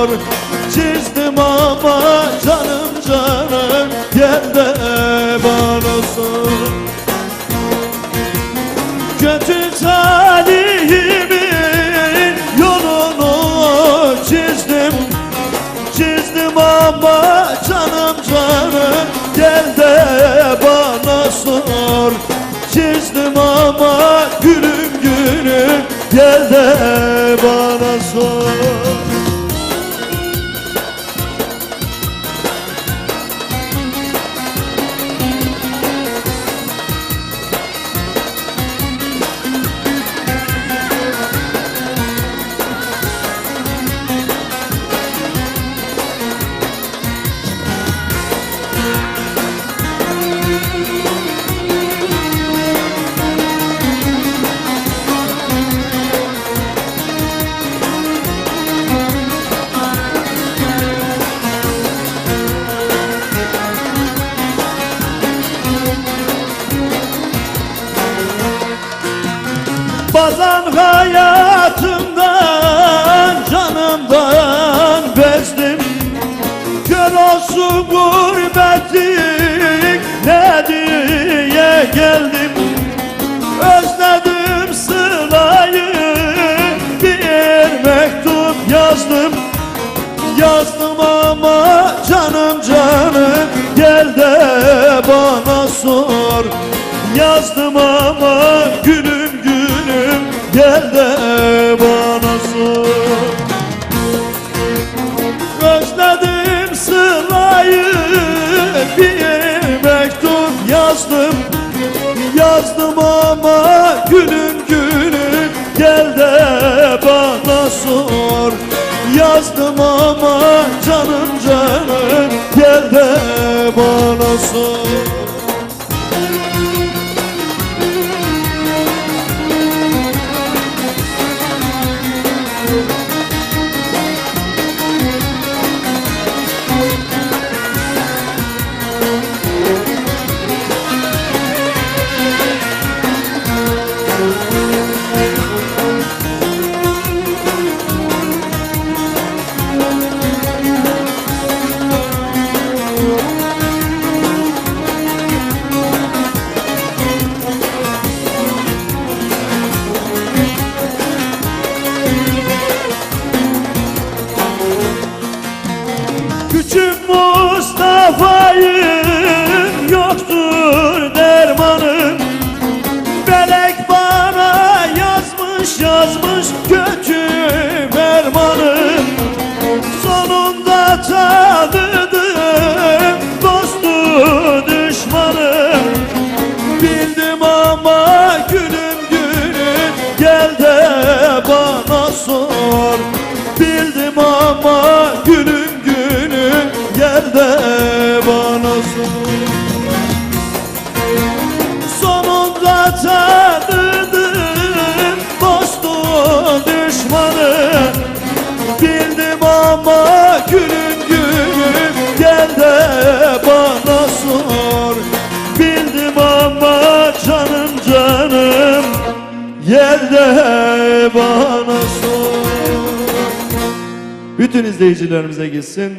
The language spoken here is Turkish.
zor Çizdim ama canım canım Yerde var olsun. Kötü talihimin yolunu çizdim. Çizdim ama canım canım Gel de bana sor Çizdim ama gülüm gülüm Gel de bana Bazen hayatımdan canımdan bezdim. Kör olsun gurbetlik ne diye geldim. Özledim sılayı bir mektup yazdım. Yazdım ama canım canım gel de bana sor. Yazdım ama gülüm gel de bana sor Özledim sılayı bir mektup yazdım. Yazdım ama gülüm gülüm gel de bana sor. Yazdım ama canım canım gel de bana sor Sonunda tanıdım dostu düşmanım. Bildim ama gülüm gülüm gel de bana sor. Bildim ama gülüm gülüm gel de bana sor. Sonunda tanıdım gel de bana sor. Bütün izleyicilerimize gitsin